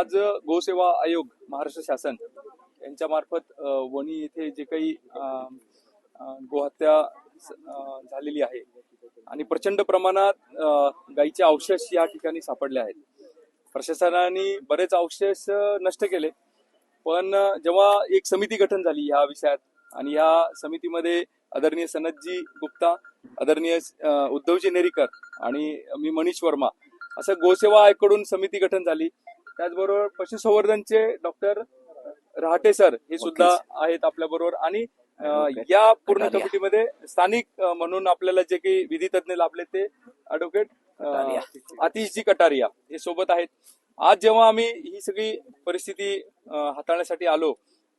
आज गोसेवा आयोग महाराष्ट्र शासन यांच्या मार्फत वणी येथे जे काही गोहत्या झालेली आहे आणि प्रचंड प्रमाणात गायीचे अवशेष या ठिकाणी सापडले आहेत. प्रशासनाने बरेच अवशेष नष्ट केले पण जेव्हा एक समिती गठन झाली या विषयात आणि या समितीमध्ये आदरणीय सनदजी गुप्ता आदरणीय उद्धवजी नेरीकर आणि मी मनीष वर्मा असं गोसेवा आयोगकडून समिती गठन झाली त्याचबरोबर पशुसंवर्धनचे डॉक्टर रहाटे सर हे सुद्धा आहेत आपल्या बरोबर आणि या पूर्ण. कमिटीमध्ये स्थानिक म्हणून आपल्याला जे काही विधी तज्ञ लाभले ते ऍडव्होकेट. आतिशजी कटारिया हे सोबत आहेत. आज जेव्हा आम्ही ही सगळी परिस्थिती हाताळण्यासाठी आलो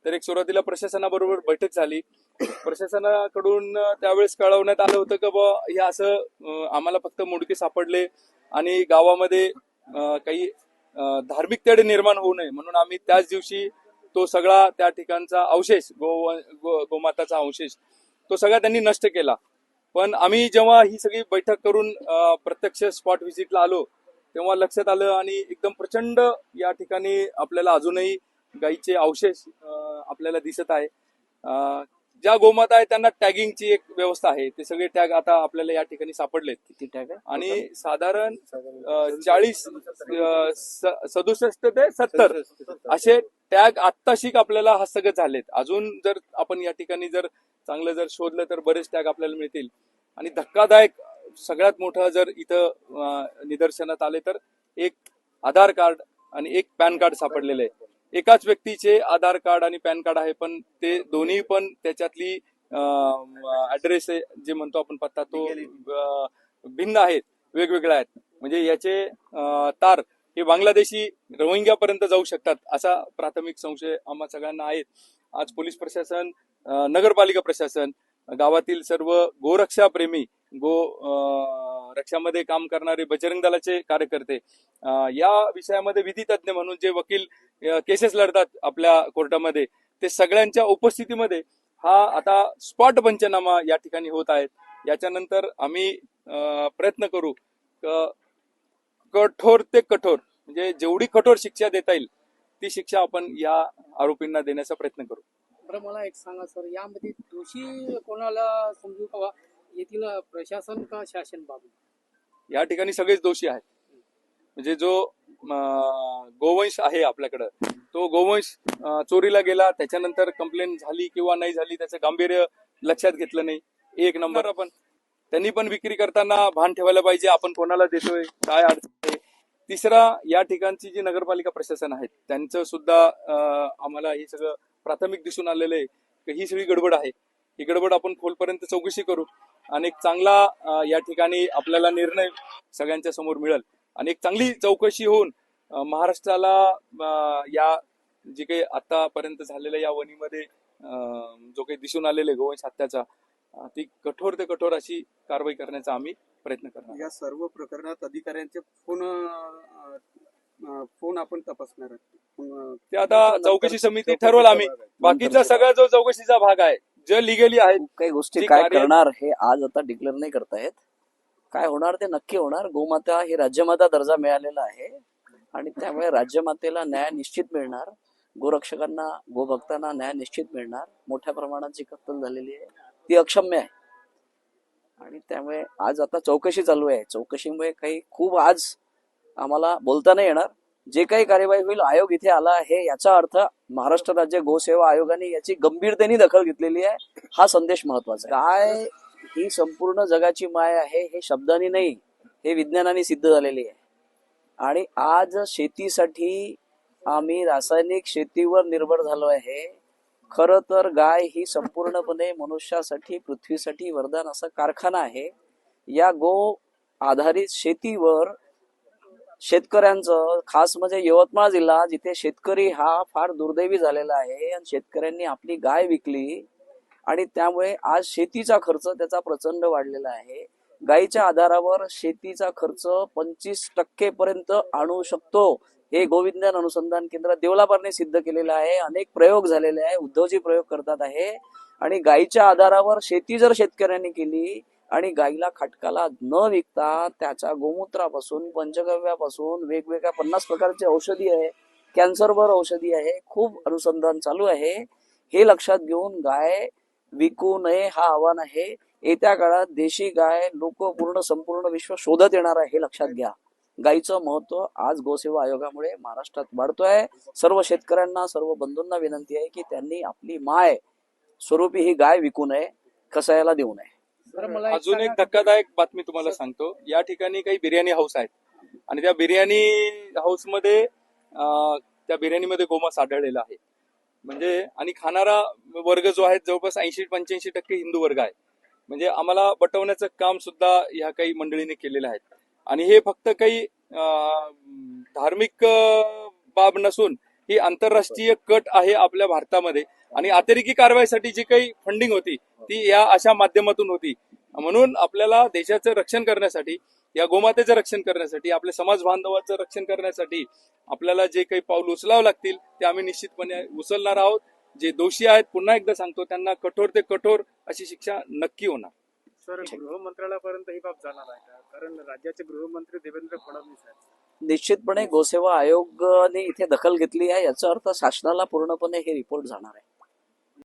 तर एक सुरुवातीला प्रशासनाबरोबर बैठक झाली. प्रशासनाकडून त्यावेळेस कळवण्यात आलं होतं की बा हे असं आम्हाला फक्त मुडके सापडले आणि गावामध्ये काही धार्मिक तेढ निर्माण होऊ नये. म्हणून आम्ही त्याच दिवशी तो सगळा त्या ठिकाणचा अवशेष गो गो- गोमाताचा अवशेष तो सगळा त्यांनी नष्ट केला. पण आम्ही जेव्हा ही सगळी बैठक करून प्रत्यक्ष स्पॉट व्हिजिटला आलो तेव्हा लक्षात आलं आणि एकदम प्रचंड या ठिकाणी आपल्याला अजूनही गाईचे अवशेष आपल्याला दिसत आहे. ज्या गोमाता आहेत त्यांना टॅगिंगची एक व्यवस्था आहे. ते सगळे टॅग आता आपल्याला या ठिकाणी सापडलेत. किती टॅग आहे आणि साधारण चाळीस सदुसष्ट ते सत्तर असे टॅग आत्ताशिक आपल्याला हस्तगत झालेत. अजून जर आपण या ठिकाणी जर चांगलं जर शोधलं तर बरेच टॅग आपल्याला मिळतील. आणि धक्कादायक सगळ्यात मोठं जर इथं अं, निदर्शनात आले तर एक आधार कार्ड आणि एक पॅन कार्ड सापडलेलं आहे. एकाच व्यक्तीचे आधार कार्ड आणि पॅन कार्ड आहे पण ते दोन्ही पण त्याच्यातली ऍड्रेस जे म्हणतो आपण पत्ता तो भिन्न आहेत वेगवेगळ्या आहेत. म्हणजे याचे तार हे बांगलादेशी रोहिंग्यापर्यंत जाऊ शकतात असा प्राथमिक संशय आम्हा सगळ्यांना आहे आज पोलीस प्रशासन नगरपालिका प्रशासन गावातील सर्व गोरक्षा प्रेमी गो अं, रक्षामध्ये काम करणारे बजरंग दलाचे कार्यकर्ते. या विषयामध्ये विधी तज्ञ म्हणून जे वकील केसेस लढतात आपल्या कोर्टामध्ये ते सगळ्यांच्या उपस्थितीमध्ये हा आता स्पॉट पंचनामा या ठिकाणी होत आहेत. याच्यानंतर आम्ही प्रयत्न करू कठोर ते कठोर म्हणजे जेवढी कठोर शिक्षा देता येईल ती शिक्षा आपण या आरोपींना देण्याचा प्रयत्न करू. बरं मला एक सांगा सर. यामध्ये दोषी कोणाला समजू का? येथील प्रशासन का शासन बाबू? या ठिकाणी सगळेच दोषी आहेत. म्हणजे जो गोवंश आहे आपल्याकडं तो गोवंश चोरीला गेला त्याच्यानंतर कंप्लेंट झाली किंवा नाही झाली त्याचं गांभीर्य लक्षात घेतलं नाही. एक नंबर आपण. त्यांनी पण विक्री करताना भान ठेवायला पाहिजे आपण कोणाला देतोय काय अडचण आहे? तिसरा या ठिकाणची जी नगरपालिका प्रशासन आहेत त्यांचं सुद्धा आम्हाला हे सगळं प्राथमिक दिसून आलेलं आहे की ही सगळी गडबड आहे. ही गडबड आपण खोलपर्यंत चौकशी करू. आणि एक चांगला या ठिकाणी आपल्याला निर्णय सगळ्यांच्या समोर मिळेल आणि एक चांगली चौकशी होऊन महाराष्ट्राला या जे काही आतापर्यंत झालेल्या या वणीमध्ये जो काही दिसून आलेले गोवंश हत्याचा ती कठोर ते कठोर अशी कारवाई करण्याचा आम्ही प्रयत्न करणार या सर्व प्रकरणात अधिकाऱ्यांचे फोन फोन आपण तपासणार आहोत. ते आता चौकशी समिती ठरवलं आम्ही बाकीचा सगळा जो चौकशीचा भाग आहे जे लिगली आहेत काही गोष्टी काय करणार हे आज आता डिक्लेअर नाही करतायत. काय होणार ते नक्की होणार. गोमाता ही राज्यमाता दर्जा मिळालेला आहे आणि त्यामुळे राज्यमातेला न्याय निश्चित मिळणार. गोरक्षकांना गोभक्तांना न्याय निश्चित मिळणार. मोठ्या प्रमाणात जी कत्तल झालेली आहे ती अक्षम्य आहे. आणि त्यामुळे आज आता चौकशी चालू आहे. चौकशीमुळे काही खूप आज आम्हाला बोलता नाही येणार. जे काही कार्यवाही होईल आयोग इथे आला आहे. याचा अर्थ महाराष्ट्र राज्य गोसेवा आयोगाने याची गंभीरतेने दखल घेतलेली आहे. हा संदेश महत्त्वाचा आहे. गाय ही संपूर्ण जगाची माय आहे हे शब्दाने नाही हे विज्ञानाने सिद्ध झालेली आहे. आणि आज शेतीसाठी आम्ही रासायनिक शेतीवर निर्भर झालो आहे. खर तर गाय ही संपूर्णपणे मनुष्यासाठी पृथ्वीसाठी वरदान असा कारखाना आहे. या गो आधारित शेतीवर शेतकऱ्यांचं खास म्हणजे यवतमाळ जिल्हा जिथे शेतकरी हा फार दुर्दैवी झालेला आहे आणि शेतकऱ्यांनी आपली गाय विकली आणि त्यामुळे आज शेतीचा खर्च त्याचा प्रचंड वाढलेला आहे. गायीच्या आधारावर शेतीचा खर्च पंचवीस टक्के पर्यंत आणू शकतो. हे गोविंदन अनुसंधान केंद्र देवलापारने सिद्ध केलेलं आहे. अनेक प्रयोग झालेले आहे. उद्धवजी प्रयोग करतात आहे. आणि गायीच्या आधारावर शेती जर शेतकऱ्यांनी केली आणि गाईला खटकाला न विकता त्याच्या गोमूत्रापासून पंचगव्यापासून वेगवेगळ्या पन्नास प्रकारची औषधी आहे. कॅन्सरवर औषधी आहे. खूप अनुसंधान चालू आहे. हे लक्षात घेऊन गाय विकू नये हा आव्हान आहे. येत्या काळात देशी गाय लोक पूर्ण संपूर्ण विश्व शोधत येणार आहे हे लक्षात घ्या. गायीचं महत्त्व आज गोसेवा आयोगामुळे महाराष्ट्रात वाढतोय. सर्व शेतकऱ्यांना सर्व बंधूंना विनंती आहे की त्यांनी आपली माय स्वरूपी ही गाय विकू नये कसायला देऊ नये. मला अजून एक धक्कादायक बातमी तुम्हाला सांगतो. या ठिकाणी काही बिर्याणी हाऊस आहेत. आणि त्या बिर्याणी हाऊसमध्ये अं, त्या बिर्याणीमध्ये गोमांस आढळलेला आहे. म्हणजे आणि खाणारा वर्ग जो आहे जवळपास ऐंशी पंच्याऐंशी टक्के हिंदू वर्ग आहे. म्हणजे आम्हाला बटवण्याचं काम सुद्धा ह्या काही मंडळीने केलेलं आहे. आणि हे फक्त काही धार्मिक बाब नसून ही आंतरराष्ट्रीय कट आहे आपल्या भारतामध्ये. आणि अतिरेकी कारवाईसाठी जी काही फंडिंग होती ती या अशा माध्यमातून होती. म्हणून आपल्याला देशाचं रक्षण करण्यासाठी या गोमातेचं रक्षण करण्यासाठी आपल्या समाज बांधवाचं रक्षण करण्यासाठी आपल्याला जे काही पाऊल उचलावं लागतील ते आम्ही निश्चितपणे उचलणार आहोत. जे दोषी आहेत पुन्हा एकदा सांगतो त्यांना कठोर ते कठोर अशी शिक्षा नक्की होणार. सर गृहमंत्रालयापर्यंत ही बाब जाणार आहे कारण राज्याचे गृहमंत्री देवेंद्र फडणवीस आहेत. निश्चितपणे गोसेवा आयोगाने इथे दखल घेतली आहे. याचा अर्थ शासनाला पूर्णपणे हे रिपोर्ट जाणार आहे.